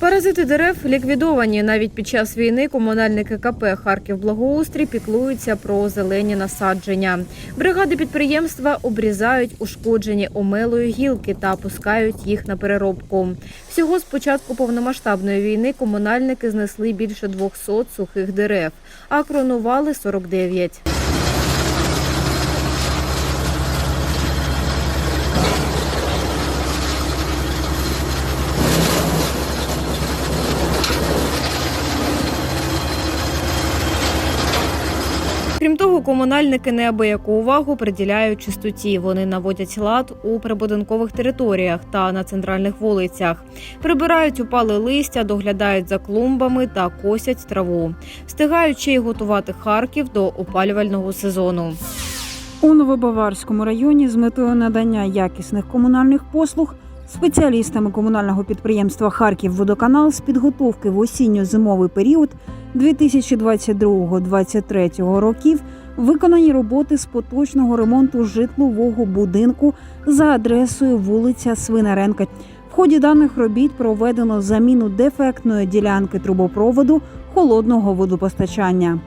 Паразити дерев ліквідовані. Навіть під час війни комунальники КП Харків Благоустрій піклуються про зелені насадження. Бригади підприємства обрізають ушкоджені омелою гілки та пускають їх на переробку. Всього з початку повномасштабної війни комунальники знесли більше 200 сухих дерев, а кронували 49. Того, комунальники неабияку увагу приділяють чистоті. Вони наводять лад у прибудинкових територіях та на центральних вулицях, прибирають упале листя, доглядають за клумбами та косять траву, встигають ще й готувати Харків до опалювального сезону. У Новобаварському районі з метою надання якісних комунальних послуг спеціалістами комунального підприємства Харківводоканал з підготовки в осінньо-зимовий період 2022-2023 років виконані роботи з поточного ремонту житлового будинку за адресою вулиця Свинаренка. В ході даних робіт проведено заміну дефектної ділянки трубопроводу холодного водопостачання.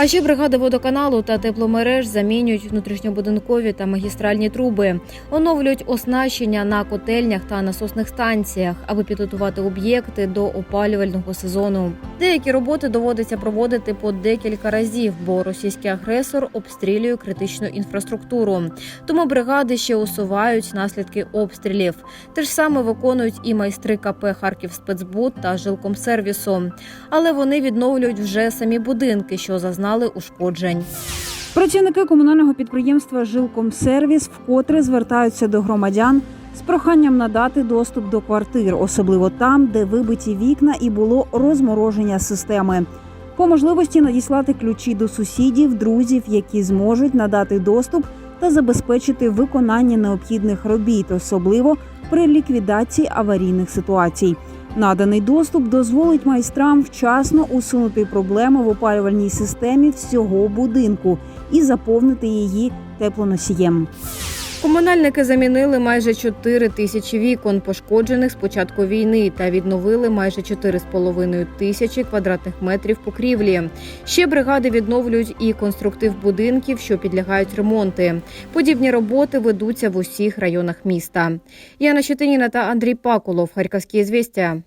А ще бригади водоканалу та тепломереж замінюють внутрішньобудинкові та магістральні труби, оновлюють оснащення на котельнях та насосних станціях, аби підготувати об'єкти до опалювального сезону. Деякі роботи доводиться проводити по декілька разів, бо російський агресор обстрілює критичну інфраструктуру. Тому бригади ще усувають наслідки обстрілів. Те ж саме виконують і майстри КП Харків спецбуд та жилкомсервісу. Але вони відновлюють вже самі будинки, що зазнали ушкоджень. Працівники комунального підприємства Жилкомсервіс вкотре звертаються до громадян з проханням надати доступ до квартир, особливо там, де вибиті вікна і було розмороження системи. По можливості надіслати ключі до сусідів, друзів, які зможуть надати доступ та забезпечити виконання необхідних робіт, особливо при ліквідації аварійних ситуацій. Наданий доступ дозволить майстрам вчасно усунути проблеми в опалювальній системі всього будинку і заповнити її теплоносієм. Комунальники замінили майже 4 тисячі вікон, пошкоджених з початку війни, та відновили майже 4,5 тисячі квадратних метрів покрівлі. Ще бригади відновлюють і конструктив будинків, що підлягають ремонти. Подібні роботи ведуться в усіх районах міста. Яна Щетиніна та Андрій Паколов. Харківські звістя.